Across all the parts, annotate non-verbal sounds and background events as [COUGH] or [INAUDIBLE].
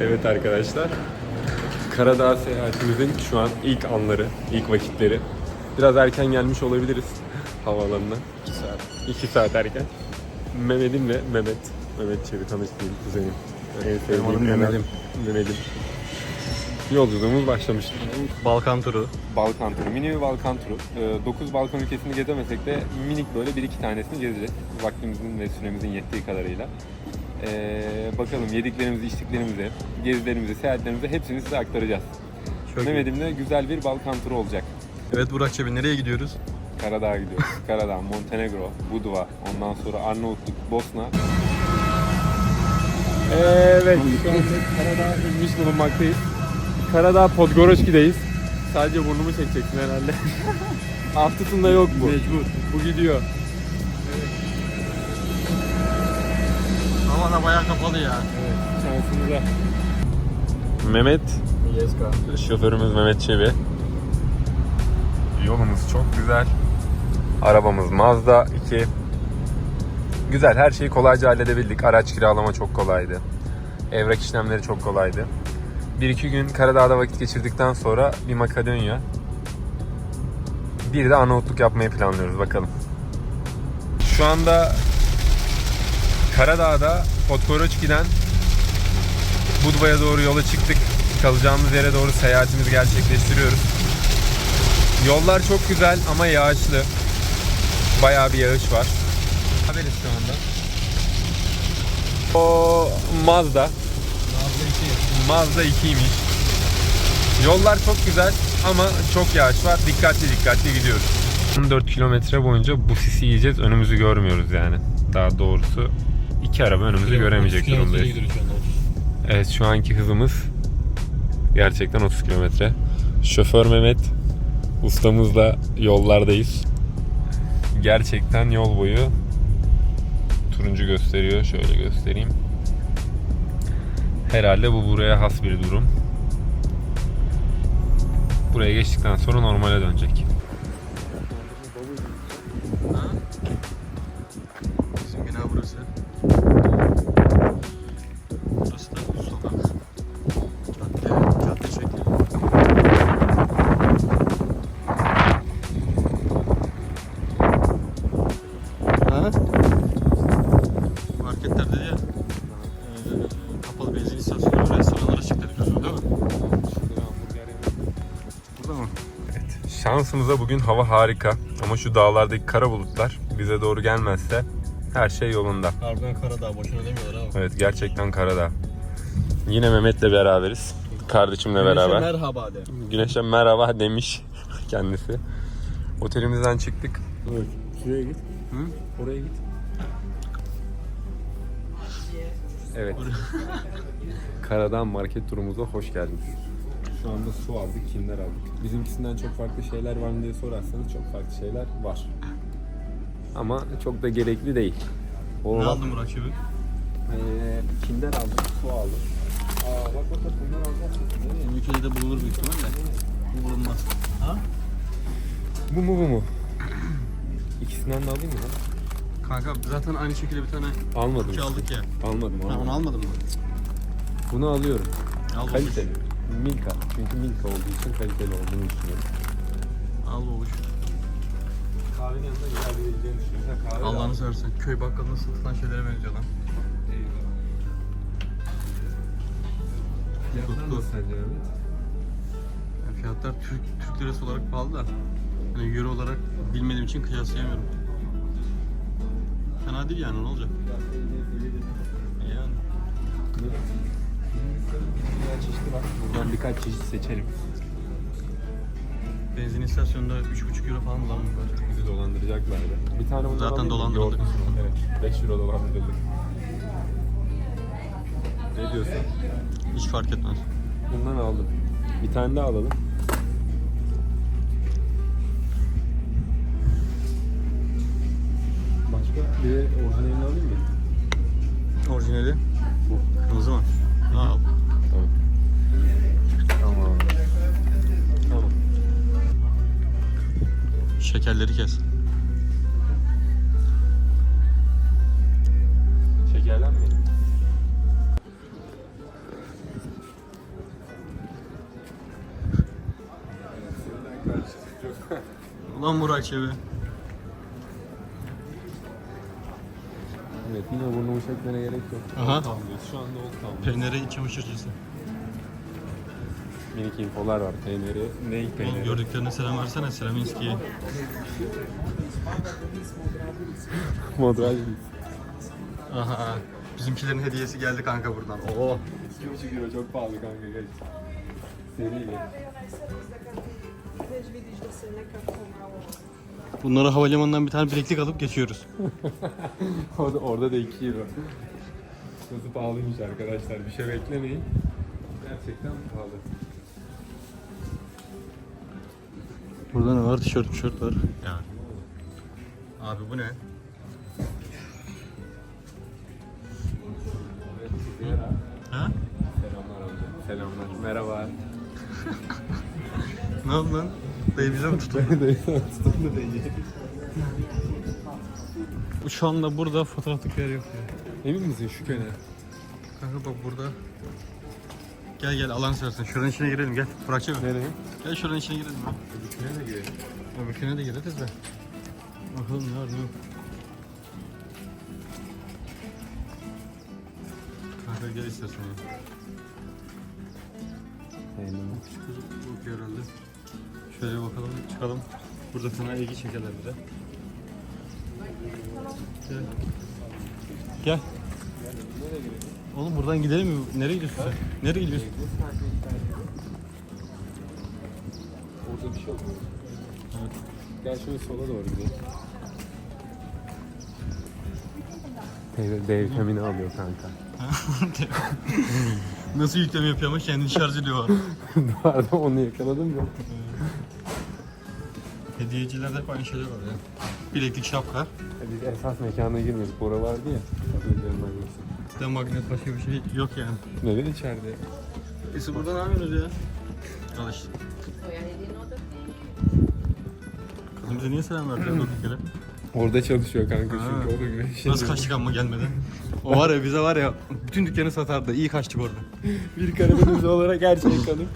Evet arkadaşlar. Karadağ seyahatimizin şu an ilk anları, ilk vakitleri. Biraz erken gelmiş olabiliriz havaalanına. 2 saat. 2 saat erken. Mehmet'imle Mehmet. Mehmet Çevi tanıştığım kuzenim. En sevdiğim adım Mehmet. Mehmet'im. Mehmet'im. Yolculuğumuz başlamıştır. Balkan turu. Balkan turu, mini bir Balkan turu. 9 Balkan ülkesini gezemesek de minik böyle bir iki tanesini gezeceğiz. Vaktimizin ve süremizin yettiği kadarıyla. Ee, bakalım yediklerimizi, içtiklerimizi, gezilerimizi, seyahatlerimizi hepsini size aktaracağız. Çok. Mehmet'imle güzel bir Balkan turu olacak. Evet Burak Çebi nereye gidiyoruz? Karadağ'a gidiyoruz. [LAUGHS] Karadağ, Montenegro, Budva, ondan sonra Arnavutluk, Bosna. Evet, şu anda Karadağ inmiş bulunmaktayız. Karadağ Podgoroşki'deyiz. Sadece burnumu çekeceksin herhalde. [LAUGHS] Haftasında yok bu. Mecbur. Bu gidiyor. Hava da bayağı kapalı ya. Şansımıza. Mehmet, Yeska. şoförümüz Mehmet Çebi. Yolumuz çok güzel. Arabamız Mazda 2. Güzel, her şeyi kolayca halledebildik. Araç kiralama çok kolaydı. Evrak işlemleri çok kolaydı. Bir iki gün Karadağ'da vakit geçirdikten sonra bir Makedonya. Bir de Arnavutluk yapmayı planlıyoruz bakalım. Şu anda Karadağ'da Podgoriçki'den Budva'ya doğru yola çıktık. Kalacağımız yere doğru seyahatimizi gerçekleştiriyoruz. Yollar çok güzel ama yağışlı. Bayağı bir yağış var. Haberiz şu anda. O Mazda. Mazda 2'ymiş. Yollar çok güzel ama çok yağış var. Dikkatli dikkatli gidiyoruz. 14 kilometre boyunca bu sisi yiyeceğiz. Önümüzü görmüyoruz yani. Daha doğrusu iki araba önümüzü göremeyecek durumdayız. Evet şu anki hızımız gerçekten 30 kilometre. Şoför Mehmet ustamızla yollardayız. Gerçekten yol boyu turuncu gösteriyor. Şöyle göstereyim. Herhalde bu buraya has bir durum. Buraya geçtikten sonra normale dönecek. Şansımıza bugün hava harika ama şu dağlardaki kara bulutlar bize doğru gelmezse her şey yolunda. Harbiden Karadağ boşuna demiyorlar ama. Evet gerçekten Karadağ. Yine Mehmet'le beraberiz. Kardeşimle beraber. Merhaba de. Güneş'e merhaba demiş [LAUGHS] kendisi. Otelimizden çıktık. Evet. Şuraya git. Hı? Oraya git. Evet. [LAUGHS] Karadağ market turumuza hoş geldiniz. Şu anda su aldık, kimler aldık. Bizimkisinden çok farklı şeyler var mı diye sorarsanız çok farklı şeyler var. Ama çok da gerekli değil. O Ne aldın Murat Çebi? Ee, kinder aldık, su aldık. Aa bak bak bak bunlar. Bizim ülkede de bulunur büyük ihtimalle. Bu bulunmaz. Ha? Bu mu bu mu? İkisinden de alayım mı lan? Kanka zaten aynı şekilde bir tane Almadım. aldık ya. Almadım Ha, almadım. onu almadın mı? Bunu alıyorum. Al. Kaliteli. Milka. Çünkü Milka olduğu için kaliteli olduğunu düşünüyorum. Al babuş. Kahvenin yanında güzel bir yiyeceğini düşünüyorsan kahve Allah'ını seversen. Köy bakkalında satılan şeylere benziyor lan. Fiyatlar Tuttu. nasıl sence Ahmet? Yani fiyatlar Türk, Türk lirası olarak pahalı da. Hani euro olarak bilmediğim için kıyaslayamıyorum. Fena değil yani ne olacak? Birkaç çeşit seçelim. Benzin istasyonunda 3,5 euro falan lan bunlar. Bizi dolandıracaklardı. Bir tane bundan Zaten alayım mı? dolandırıldık. Yoğurt. Evet. 5 euro dolandırıldık. Ne diyorsun? Hiç fark etmez. Bundan aldım. Bir tane daha alalım. Ulan Murat Çevi. Evet yine burnumu çekmene gerek yok. Aha. Old Town'dayız. Şu anda Old Town'dayız. Peyniri iç çamaşırcısı. Minik infolar var peyniri. Ne Oğlum peyniri? gördüklerine selam versene Selaminski'ye. Modraj Aha. Bizimkilerin hediyesi geldi kanka buradan. Oo. 2,5 euro çok pahalı kanka geç. Seriyle. Bunları havalimanından bir tane bileklik alıp geçiyoruz. [LAUGHS] orada, orada da 2 euro. Nasıl pahalıymış arkadaşlar. Bir şey beklemeyin. Gerçekten pahalı. Burada ne var? Tişört tişört var. Yani. Abi bu ne? Ha? Selamlar amca. Selamlar. Merhaba. [LAUGHS] Ne oldu lan? Dayı bize mi değil. Şu anda burada fotoğraflık yer yok ya. Emin misin şu kenar? Kanka bak burada. Gel gel alan sersin. Şuranın içine girelim gel. Bırakacak mı? Nereye? Gel şuranın içine girelim. Öbürküne de girelim. Öbürküne de gireriz de. Bakalım ne var ne yok. Kanka gel istersen ya. Kız bakıyor herhalde. Şöyle bakalım çıkalım. Burada sana ilgi çekerler bir de. Gel. Gel. Oğlum buradan gidelim mi? Nereye gidiyorsun sen? Nereye gidiyorsun? Orada bir şey yok. Evet. Gel şöyle sola doğru gidelim. D vitamini alıyor kanka. [LAUGHS] Nasıl yükleme yapıyor ama kendini şarj ediyor. [LAUGHS] Duvarda onu yakaladım mı? Hediyecilerde hep aynı şeyler var ya. Bileklik şapka. Biz esas mekana girmedik. Bora vardı ya. Bir de magnet başka bir şey yok yani. Neden içeride? Neyse burada ne yapıyorsunuz ya? Al işte. Kızım bize niye selam verdi durduk yere? Orada çalışıyor kanka Ha. çünkü o da güneş. Nasıl kaçtık ama gelmeden? O var ya bize var ya bütün dükkanı satardı. İyi kaçtık orada. Bir Karadeniz olarak her şey kanım.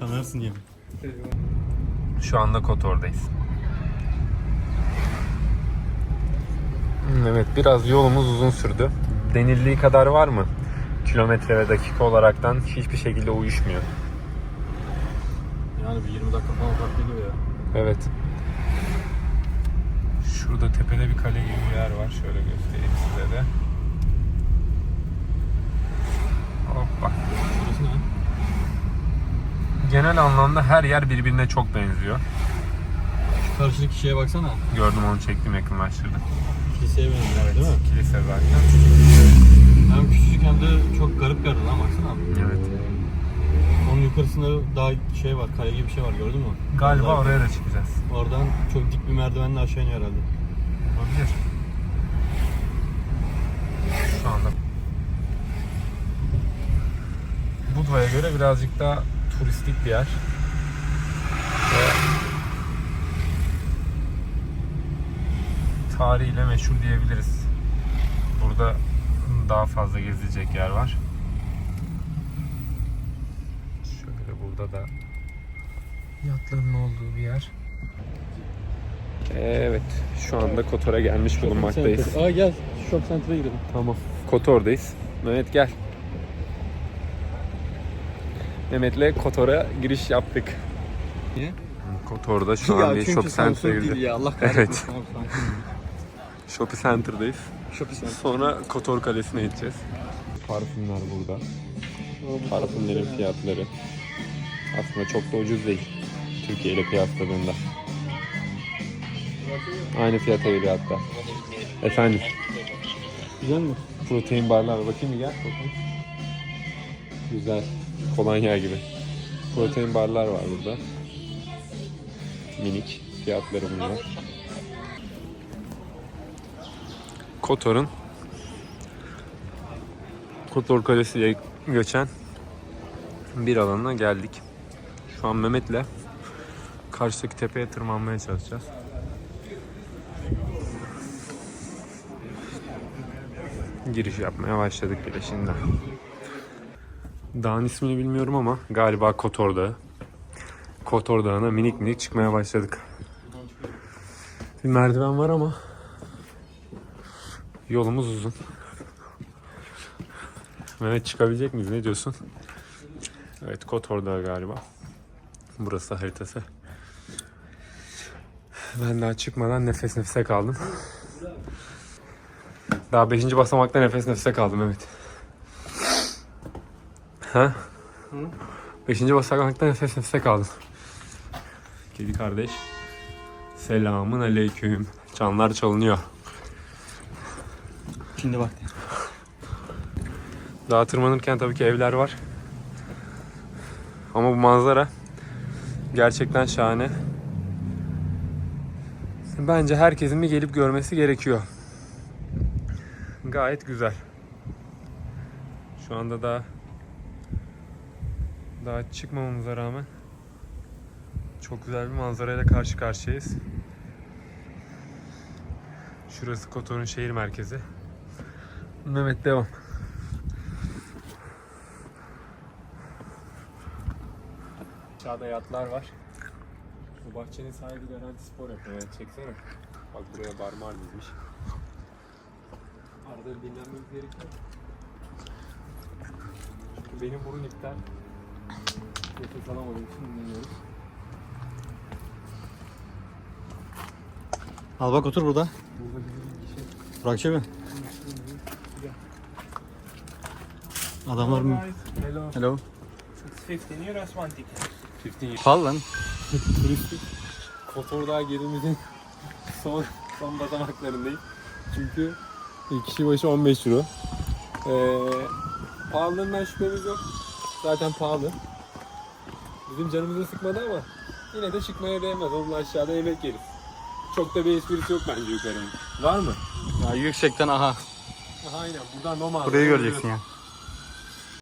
Kanarsın yemin. Şu anda Kotor'dayız. Evet biraz yolumuz uzun sürdü. Denildiği kadar var mı? Kilometre ve dakika olaraktan hiçbir şekilde uyuşmuyor. Yani bir 20 dakika falan fark ediyor ya. Evet. Şurada tepede bir kale gibi bir yer var. Şöyle göstereyim size de. Hoppa. Genel anlamda her yer birbirine çok benziyor. Şu karşıdaki şeye baksana. Gördüm onu çektim yakınlaştırdım. Kiliseye benziyor değil mi? Kilise zaten. Hem küçücük hem de çok garip bir yer lan baksana. Evet. Onun yukarısında daha şey var, kale gibi bir şey var gördün mü? Galiba Oradan- oraya da çıkacağız. Oradan çok dik bir merdivenle aşağı iniyor herhalde. Olabilir. Şu anda Budva'ya göre birazcık daha turistik bir yer. Ve tarihiyle meşhur diyebiliriz. Burada daha fazla gezilecek yer var. Şöyle burada da yatların olduğu bir yer. Evet, şu anda Kotor'a gelmiş bulunmaktayız. Aa gel, Shock Center'a gidelim. Tamam. Kotor'dayız. Mehmet gel. Mehmet'le Kotor'a giriş yaptık. Niye? Kotor'da şu an bir shopping center'a girdik. ya Allah [LAUGHS] Evet. kahretsin. Shopping center'dayız. Shopping Center. Sonra Kotor Kalesi'ne gideceğiz. Parfümler burada. Parfümlerin fiyatları. Aslında çok da ucuz değil. Türkiye ile kıyasladığında. Aynı fiyata geliyor hatta. Efendim. Güzel mi? Protein barlar bakayım bir gel. Bakayım. Güzel. Kolonya gibi. Protein barlar var burada. Minik. Fiyatları bunlar. Kotor'un Kotor Kalesi'ye geçen bir alana geldik. Şu an Mehmet'le karşıdaki tepeye tırmanmaya çalışacağız. giriş yapmaya başladık bile şimdi. Dağın ismini bilmiyorum ama galiba Kotor Dağı. Kotor Dağı'na minik minik çıkmaya başladık. Bir merdiven var ama yolumuz uzun. Mehmet çıkabilecek miyiz? Ne diyorsun? Evet kot orada galiba. Burası haritası. Ben daha çıkmadan nefes nefese kaldım. Daha 5. basamakta nefes nefese kaldım evet. Ha? 5. basamakta nefes nefese kaldım. Kedi kardeş. Selamın aleyküm. Çanlar çalınıyor. Şimdi bak. Dağa tırmanırken tabii ki evler var. Ama bu manzara gerçekten şahane. Bence herkesin bir gelip görmesi gerekiyor. Gayet güzel. Şu anda daha daha çıkmamamıza rağmen çok güzel bir manzarayla karşı karşıyayız. Şurası Kotor'un şehir merkezi. Mehmet devam. Aşağıda yatlar var. Bu bahçenin sahibi Garanti Spor yapıyor. Yani çeksene. Bak buraya barmar dizmiş. Arada dinlenmemiz gerekiyor. Çünkü benim burun iptal. Nefes alamadığım için dinleniyorum. Al bak otur burada. Burada bir kişi. Burak Çebi. Adamlar mı? Hello. Hello. It's 15 euros one ticket. 15 years. Pal lan. turistik Kotor gezimizin [LAUGHS] son son basamaklarındayım. Çünkü kişi başı 15 euro. Ee, pahalılığından şüphemiz yok. Zaten pahalı. Bizim canımızı sıkmadı ama yine de çıkmaya değmez. Onun aşağıda yemek yeriz. Çok da bir esprisi yok bence yukarının. Var mı? Ya yüksekten aha. Aha aynen buradan Roma Burayı göreceksin ya.